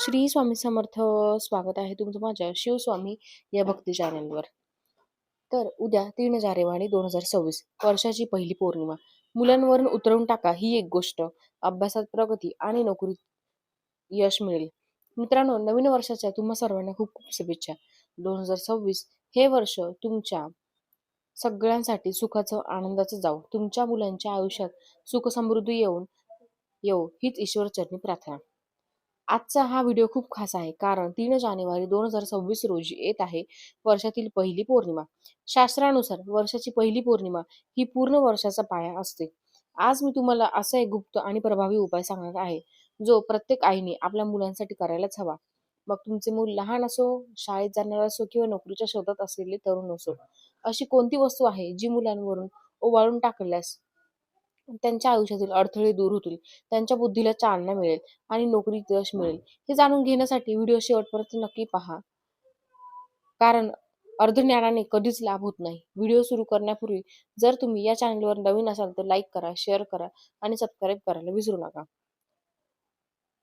श्री स्वामी समर्थ स्वागत आहे तुमचं माझ्या शिवस्वामी या भक्ती चॅनलवर. तर उद्या तीन जानेवारी दोन हजार सव्वीस वर्षाची पहिली पौर्णिमा. मुलांवरून उतरवून टाका ही एक गोष्ट. अभ्यासात प्रगती आणि नोकरीत यश मिळेल. मित्रांनो नवीन वर्षाच्या तुम्हा सर्वांना खूप खूप शुभेच्छा. दोन हजार सव्वीस हे वर्ष तुमच्या सगळ्यांसाठी सुखाचं आनंदाचं जाऊ तुमच्या मुलांच्या आयुष्यात सुख समृद्धी येऊन येऊ हीच ईश्वर चरणी प्रार्थना. आजचा हा व्हिडिओ खूप खास आहे. कारण तीन जानेवारी दोन हजार सव्वीस रोजी येत आहे वर्षातील पहिली पौर्णिमा. शास्त्रानुसार वर्षाची पहिली पौर्णिमा ही पूर्ण वर्षाचा पाया असते. आज मी तुम्हाला असा एक गुप्त आणि प्रभावी उपाय सांगणार आहे जो प्रत्येक आईने आपल्या मुलांसाठी करायलाच हवा. मग तुमचे मूल लहान असो शाळेत जाणार असो किंवा नोकरीच्या शोधात असलेले तरुण असो अशी कोणती वस्तू आहे जी मुलांवरून ओवाळून टाकल्यास त्यांच्या आयुष्यातील अडथळे दूर होतील त्यांच्या बुद्धीला चालना मिळेल आणि नोकरीत यश मिळेल. हे जाणून घेण्यासाठी व्हिडिओ शेवटपर्यंत नक्की पहा. कारण अर्धज्ञानाने कधीच लाभ होत नाही. व्हिडिओ सुरू करण्यापूर्वी जर तुम्ही या चॅनलवर नवीन असाल तर लाईक करा शेअर करा आणि सबस्क्राईब करायला विसरू नका.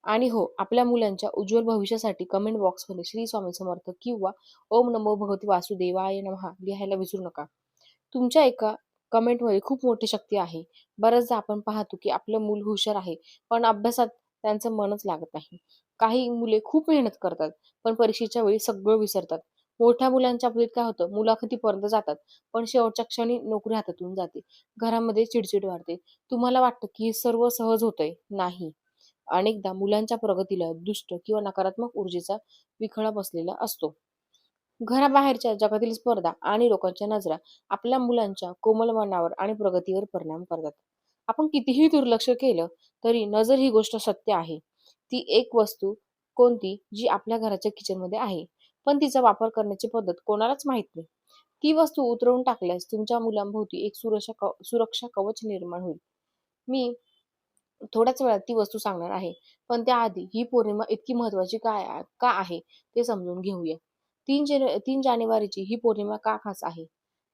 आणि हो आपल्या मुलांच्या उज्ज्वल भविष्यासाठी कमेंट बॉक्समध्ये श्री स्वामी समर्थ किंवा ओम नमो भगवती वासुदेवाय नमहा लिहायला विसरू नका. तुमच्या एका कमेंटमध्ये खूप मोठी शक्ती आहे. बऱ्याचदा आपण पाहतो की आपलं मूल हुशार आहे पण अभ्यासात त्यांचं मनच लागत नाही. काही मुले खूप मेहनत करतात पण परीक्षेच्या वेळी सगळं विसरतात. मोठ्या मुलांच्या बाबतीत काय होतं मुलाखतीपर्यंत जातात पण शेवटच्या क्षणी नोकरी हातातून जाते. घरामध्ये चिडचिड वाढते. तुम्हाला वाटतं की हे सर्व सहज होतंय? नाही. अनेकदा मुलांच्या प्रगतीला दुष्ट किंवा नकारात्मक ऊर्जेचा विखळा बसलेला असतो. घराबाहेरच्या जगातील स्पर्धा आणि लोकांच्या नजरा आपल्या मुलांच्या कोमल मनावर आणि प्रगतीवर परिणाम करतात. आपण कितीही दुर्लक्ष केलं तरी नजर ही गोष्ट सत्य आहे. ती एक वस्तू कोणती जी आपल्या घराच्या किचनमध्ये आहे पण तिचा वापर करण्याची पद्धत कोणालाच माहीत नाही. ती वस्तू उतरवून टाकल्यास तुमच्या मुलांभोवती एक सुरक्षा कव सुरक्षा कवच निर्माण होईल. मी थोड्याच वेळात ती वस्तू सांगणार आहे पण त्याआधी ही पौर्णिमा इतकी महत्वाची काय का आहे ते समजून घेऊया. तीन जन तीन जानेवारीची ही पौर्णिमा का खास आहे?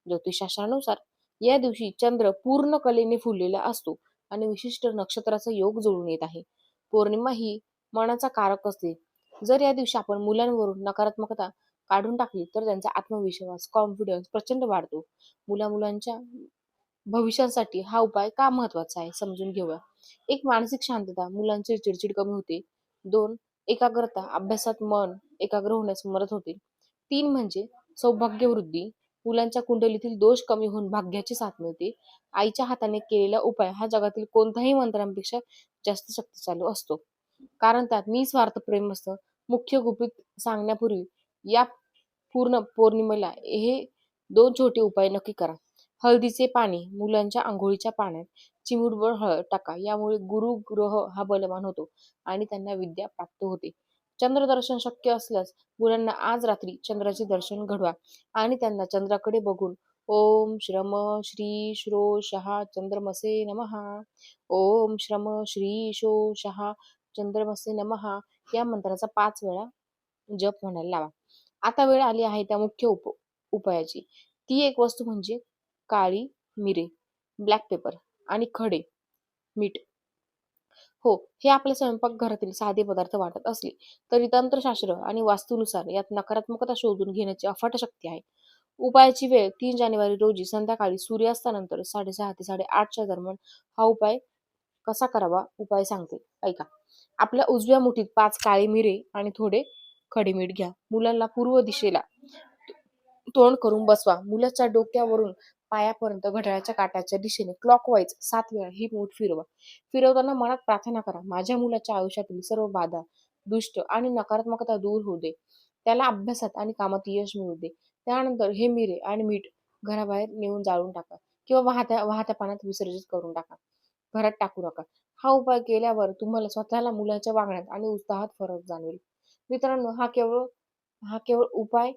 ज्योतिषशास्त्रानुसार या दिवशी चंद्र पूर्ण कलेने फुललेला असतो आणि विशिष्ट नक्षत्राचा योग जुळून येत आहे. पौर्णिमा ही मनाचा कारक असते. जर या दिवशी आपण मुलांवरून नकारात्मकता काढून टाकली तर त्यांचा आत्मविश्वास कॉन्फिडन्स प्रचंड वाढतो. मुला मुलांच्या भविष्यासाठी हा उपाय का महत्त्वाचा आहे समजून घेऊया. एक मानसिक शांतता मुलांची चिडचिड कमी होते. दोन एकाग्रता अभ्यासात मन एकाग्र होण्यास मदत होते. तीन म्हणजे सौभाग्य वृद्धी मुलांच्या कुंडलीतील दोष कमी होऊन भाग्याची साथ मिळते. आईच्या हाताने केलेला उपाय हा जगातील कोणत्याही मंत्रांपेक्षा जास्त शक्तिशाली असतो. कारण त्यात निस्वार्थ प्रेम असतं. मुख्य गुपित सांगण्यापूर्वी या पूर्ण पौर्णिमेला हे दोन छोटे उपाय नक्की करा. हळदीचे पाणी मुलांच्या आंघोळीच्या पाण्यात चिमुटभर हळद टाका. यामुळे गुरु ग्रह हा बलवान होतो आणि त्यांना विद्या प्राप्त होते. चंद्रदर्शन शक्य असल्यास मुलांना आज रात्री चंद्राचे दर्शन घडवा आणि त्यांना चंद्राकडे बघून ओम श्रम श्री श्रो शहा चंद्रमसे नमहा ओम श्रम श्री शो शहा चंद्रमसे नमहा या मंत्राचा पाच वेळा जप म्हणायला लावा. आता वेळ आली आहे त्या मुख्य उप उपायाची. ती एक वस्तू म्हणजे काळी मिरे ब्लॅक पेपर आणि खडे मीठ. हो हे आपल्या स्वयंपाकघरातील साधे पदार्थ वाटत असले तरी तंत्रशास्त्र आणि वास्तूनुसार यात नकारात्मकता शोधून घेण्याची अफाट शक्ती आहे. उपायाची वेळ तीन जानेवारी रोजी संध्याकाळी सूर्यास्तानंतर साडेसहा ते साडेआठच्या दरम्यान हा उपाय कसा करावा? उपाय सांगते. ऐका. आपल्या उजव्या मुठीत पाच काळे मिरे आणि थोडे खडे मीठ घ्या. मुलांना पूर्व दिशेला तोंड करून बसवा. मुलाच्या डोक्यावरून पायापर्यंत घड्याळाच्या काट्याच्या दिशेने क्लॉकवाईज सात वेळा ही मूठ फिरवा. फिरवताना मनात प्रार्थना करा माझ्या मुलाच्या आयुष्यातील सर्व बाधा दुष्ट आणि नकारात्मकता दूर होऊ दे. त्याला अभ्यासात आणि कामात यश मिळू दे. त्यानंतर हे मिरे आणि मीठ घराबाहेर नेऊन जाळून टाका किंवा वाहत्या वाहत्या पाण्यात विसर्जित करून टाका. घरात टाकू नका. हा उपाय केल्यावर तुम्हाला स्वतःला मुलाच्या वागण्यात आणि उत्साहात फरक जाणवेल. मित्रांनो हा केवळ हा केवळ उपाय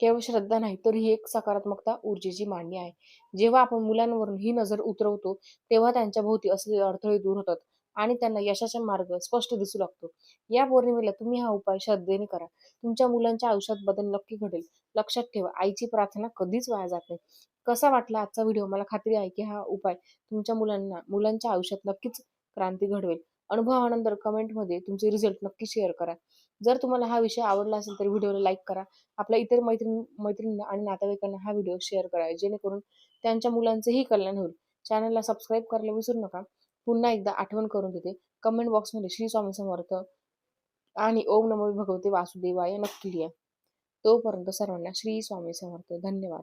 केवळ श्रद्धा नाही तर ही एक सकारात्मकता ऊर्जेची मांडणी आहे. जेव्हा आपण मुलांवरून ही नजर उतरवतो तेव्हा त्यांच्या भोवती असलेले अडथळे दूर होतात आणि त्यांना यशाचा मार्ग स्पष्ट दिसू लागतो. या पौर्णिमेला तुम्ही हा उपाय श्रद्धेने करा. तुमच्या मुलांच्या आयुष्यात बदल नक्की घडेल. लक्षात ठेवा आईची प्रार्थना कधीच वाया जात नाही. कसा वाटला आजचा व्हिडिओ? मला खात्री आहे की हा उपाय तुमच्या मुलांना मुलांच्या आयुष्यात नक्कीच क्रांती घडवेल. अनुभवानंतर कमेंटमध्ये तुमचे रिझल्ट नक्की शेअर करा. जर तुम्हाला हा विषय आवडला असेल तर व्हिडिओला लाईक करा. आपल्या इतर मैत्रीण मैत्रिणींना आणि नातेवाईकांना हा व्हिडिओ शेअर करा जेणेकरून त्यांच्या मुलांचेही कल्याण होईल. चॅनलला सबस्क्राईब करायला विसरू नका. पुन्हा एकदा आठवण करून देते कमेंट बॉक्समध्ये श्री स्वामी समर्थ आणि ओम नमो भगवते वासुदेवाय नक्की लिहा. तोपर्यंत सर्वांना श्री स्वामी समर्थ. धन्यवाद.